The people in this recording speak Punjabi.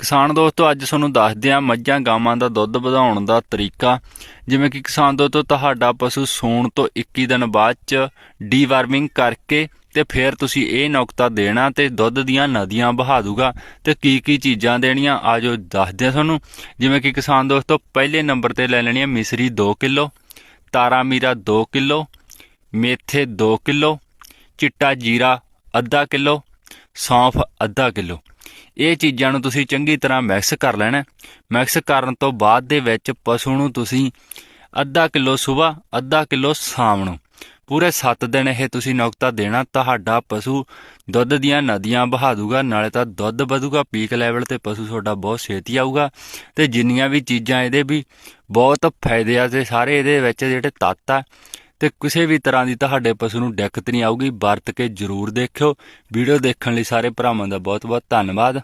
ਕਿਸਾਨ ਦੋਸਤੋ, ਅੱਜ ਤੁਹਾਨੂੰ ਦੱਸਦੇ ਹਾਂ ਮੱਝਾਂ ਗਾਵਾਂ ਦਾ ਦੁੱਧ ਵਧਾਉਣ ਦਾ ਤਰੀਕਾ। ਜਿਵੇਂ ਕਿ ਕਿਸਾਨ ਦੋਸਤੋ, ਤੁਹਾਡਾ ਪਸ਼ੂ ਸੌਣ ਤੋਂ 21 ਦਿਨ ਬਾਅਦ ਚ ਡੀਵਾਰਮਿੰਗ ਕਰਕੇ ਤੇ ਫਿਰ ਤੁਸੀਂ ਇਹ ਨੁਕਤਾ ਦੇਣਾ ਤੇ ਦੁੱਧ ਦੀਆਂ ਨਦੀਆਂ ਬਹਾ ਦੂਗਾ। ਤੇ ਕੀ ਕੀ ਚੀਜ਼ਾਂ ਦੇਣੀਆਂ, ਆਜੋ ਦੱਸਦੇ ਹਾਂ ਤੁਹਾਨੂੰ। ਜਿਵੇਂ ਕਿ ਕਿਸਾਨ ਦੋਸਤੋ, ਪਹਿਲੇ ਨੰਬਰ ਤੇ ਲੈ ਲੈਣੀ ਹੈ ਮਿਸਰੀ 2 ਕਿਲੋ, ਤਾਰਾ ਮੀਰਾ 2 ਕਿਲੋ, ਮੇਥੇ 2 ਕਿਲੋ, ਚਿੱਟਾ ਜੀਰਾ ਅੱਧਾ ਕਿਲੋ, ਸੌਂਫ ਅੱਧਾ ਕਿਲੋ। ਇਹ ਚੀਜ਼ਾਂ ਨੂੰ ਤੁਸੀਂ ਚੰਗੀ ਤਰ੍ਹਾਂ ਮਿਕਸ ਕਰ ਲੈਣਾ ਮਿਕਸ ਕਰਨ ਤੋਂ ਬਾਅਦ ਦੇ ਵਿੱਚ ਪਸ਼ੂ ਨੂੰ ਤੁਸੀਂ ਅੱਧਾ ਕਿਲੋ ਸਵੇਰ ਅੱਧਾ ਕਿਲੋ ਸ਼ਾਮ ਨੂੰ ਪੂਰੇ 7 ਦਿਨ ਇਹ ਤੁਸੀਂ ਨੁਕਤਾ ਦੇਣਾ, ਤੁਹਾਡਾ ਪਸ਼ੂ ਦੁੱਧ ਦੀਆਂ ਨਦੀਆਂ ਬਹਾ ਦੂਗਾ, ਨਾਲੇ ਤਾਂ ਦੁੱਧ ਵਧੂਗਾ ਪੀਕ ਲੈਵਲ ਤੇ ਪਸ਼ੂ ਤੁਹਾਡਾ ਬਹੁਤ ਛੇਤੀ ਆਊਗਾ। ਤੇ ਜਿੰਨੀਆਂ ਵੀ ਚੀਜ਼ਾਂ ਇਹਦੇ ਵੀ ਬਹੁਤ ਫਾਇਦੇ ਆ ਤੇ ਸਾਰੇ ਇਹਦੇ ਵਿੱਚ ਜਿਹੜੇ ਤੱਤ ਆ ਤੇ ਕਿਸੇ ਵੀ ਤਰ੍ਹਾਂ ਦੀ ਤੁਹਾਡੇ ਪਸ਼ੂ ਨੂੰ ਦਿੱਕਤ ਨਹੀਂ ਆਊਗੀ, ਵਰਤ ਕੇ ਜਰੂਰ ਦੇਖਿਓ। ਵੀਡੀਓ ਦੇਖਣ ਲਈ ਸਾਰੇ ਭਰਾਵਾਂ ਦਾ ਬਹੁਤ ਬਹੁਤ ਧੰਨਵਾਦ।